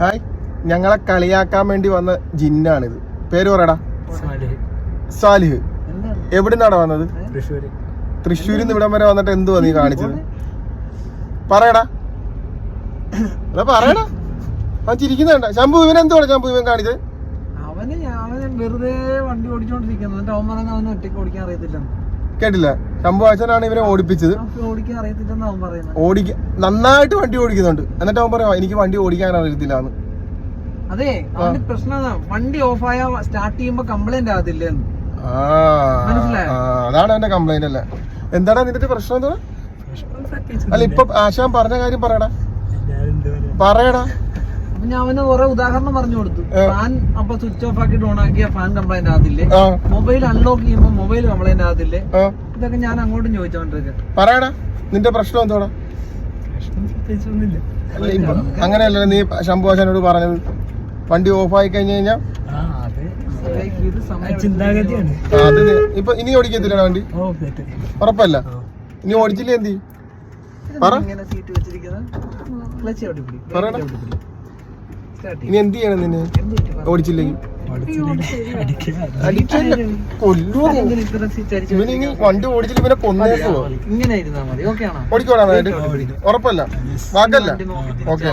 Hi. ഞങ്ങളെ കളിയാക്കാൻ വേണ്ടി വന്ന ജിന്നാണിത്. പേര് പറയടാ. സാലിഹ്. എന്താണ്? എവിടുന്നാടാ വന്നത്? തൃശ്ശൂര്. തൃശ്ശൂരിൽ നിന്ന് ഇവിടം വരെ വന്നിട്ട് എന്തുവാ നീ കാണിച്ചത്? പറയടാ. അതാ പറയടാ. അവൻ ചിരിക്കുന്നുണ്ട ശംഭു ഇവൻ എന്തുവാണ് ശംഭു ഇവൻ കാണിച്ചത്? അവന് അവന് വെറുതെ വണ്ടി ഓടിച്ചോണ്ടിരിക്കുന്നു. അവൻ പറഞ്ഞ അവന് ഒറ്റയ്ക്ക് ഓടിക്കാൻ അറിയത്തില്ല. കേട്ടില്ല. ശംഭു അച്ഛനാണ് ഇവനെ ഓടിപ്പിച്ചത്. ഓടിക്ക നന്നായിട്ട് വണ്ടി ഓടിക്കുന്നുണ്ട്. എന്നിട്ട് അവൻ പറയാം എനിക്ക് വണ്ടി ഓടിക്കാൻ അറിയത്തില്ല എന്ന് അതെ അവന്റെ പ്രശ്നം വണ്ടി ഓഫ് ആയ സ്റ്റാർട്ട് ചെയ്യുമ്പോ കംപ്ലൈന്റ് ആകത്തില്ല അതാണ് എന്റെ കംപ്ലൈന്റ് അല്ലേ? എന്താണ് നിന്റെ പ്രശ്നം എന്താ അല്ല ഇപ്പൊ ആശാൻ പറഞ്ഞ കാര്യം പറയടാ. പറയടാ. അപ്പൊ ഞാൻ അവന് കുറെ ഉദാഹരണം പറഞ്ഞു കൊടുത്തു. ഫാൻ അപ്പൊ സ്വിച്ച് ഓഫ് ആക്കിട്ട് ഓൺ ആക്കിയ ഫാൻ കംപ്ലൈന്റ് ആകത്തില്ലേ മൊബൈൽ അൺലോക്ക് ചെയ്യുമ്പോ മൊബൈൽ കംപ്ലൈന്റ് ആകത്തില്ലേ ഇതൊക്കെ ഞാൻ അങ്ങോട്ടും ചോദിച്ചോണ്ടിരിക്കും. പറയടാ നിന്റെ പ്രശ്നം എന്തോടാ? അങ്ങനെയല്ല നീ ശംഭു ആശാനോട് പറഞ്ഞത്. വണ്ടി ഓഫ് ആയി കഴിഞ്ഞു കഴിഞ്ഞാൽ ഇപ്പൊ ഇനി ഓടിക്കത്തില്ല വണ്ടി? ഉറപ്പല്ല. ഇനി ഓടിച്ചില്ലേ എന്തി? പറ. ഇനി എന്ത് ചെയ്യണം നിന്നെ. ഓടിച്ചില്ലെങ്കിൽ. വണ്ടി ഓടിച്ചില്ല ഇവനെ കൊന്നേക്കോ ഓടിക്കോടാ ഉറപ്പല്ല. വാക്കല്ല. ഓക്കെ